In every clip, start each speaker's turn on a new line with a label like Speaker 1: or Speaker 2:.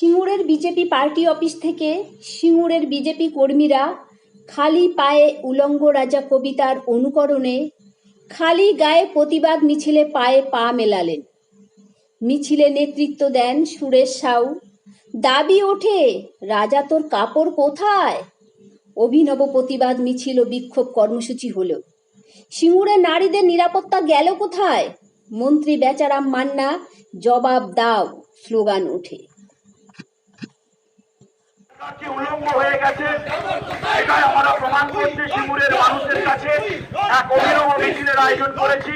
Speaker 1: BJP party office থেকে সিঙ্গুরের BJP কর্মীরা খালি পায়ে উলঙ্গ রাজা কবিতার অনুকরণে খালি গায়ে প্রতিবাদ মিছিলে পায়ে পা মেলালেন। মিছিলে নেতৃত্ব দেন সুরেশ সাউ। দাবি ওঠে, রাজা তোর কাপড় কোথায়? অভিনব প্রতিবাদ মিছিল ও বিক্ষোভ কর্মসূচি হলো। সিঙ্গুরে নারীদের নিরাপত্তা গেল কোথায়? মন্ত্রী বেচারাম মান্না, জবাব দাও, স্লোগান ওঠে।
Speaker 2: কি প্রমাণ করছি আয়োজন করেছি।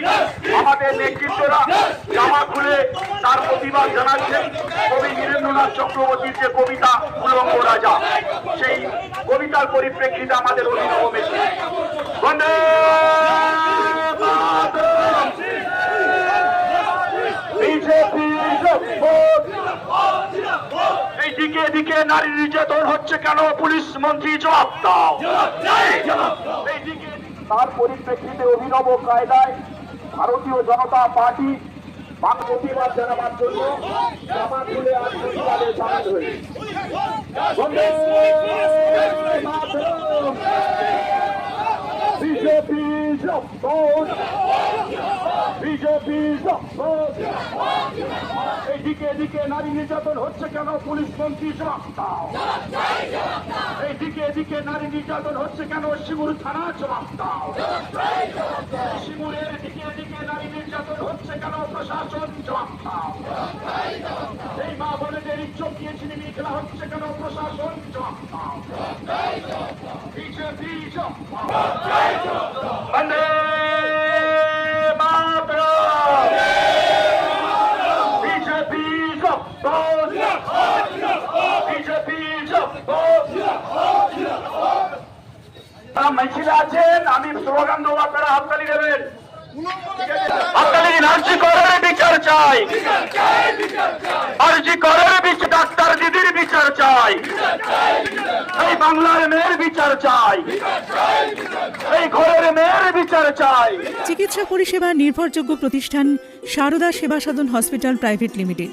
Speaker 2: জামা খুলে তার প্রতিবাদ জানাচ্ছেন। কবি বীরেন্দ্রনাথ চক্রবর্তীর যে কবিতা, উলঙ্গ রাজা, সেই কবিতার পরিপ্রেক্ষিতে আমাদের অভিনব মিছিল। ভোট এই দিকে এদিকে নারী নির্যাতন হচ্ছে কেন? পুলিশ মন্ত্রী জবাব দাও। তার পরিপ্রেক্ষিতে অভিনব কায়দায় ভারতীয় জনতা পার্টি প্রতিবাদ জানাবার জন্য জামা খুলে আজ প্রতিবাদে সামিল হয়েছে। বিজেপি বিজেপি এইদিকে এদিকে নারী নির্যাতন হচ্ছে কেন? পুলিশ মন্ত্রী জবাব এইদিকে এদিকে, নারী নির্যাতন হচ্ছে কেন? শিমুর থানা জবাব দাও শিমুরের দিকে, এদিকে, নারী নির্যাতন হচ্ছে কেন? প্রশাসন জবাব দাও এই মা বোনেদের দিয়ে ছিনিমিনি খেলা হচ্ছে কেন? প্রশাসন জবাব দাও বিজেপি বন্দে মাতরম বিজেপি জব্বর বিজেপি জব্বর তারা মিছিলে আছেন আমি স্লোগান দেবো আপনারা হাততালি দেবেন। হাততালি দিন আর্জি করের বিচার চাই। আর্জি করের বিচার ডাক্তার দিদির বিচার চাই। এই বাংলার মেয়ের বিচার চাই। এই ঘরের মেয়ের বিচার চাই।
Speaker 3: চিকিৎসা পরিষেবা নির্ভরযোগ্য প্রতিষ্ঠান Sarada Seva Sadan hospital private limited.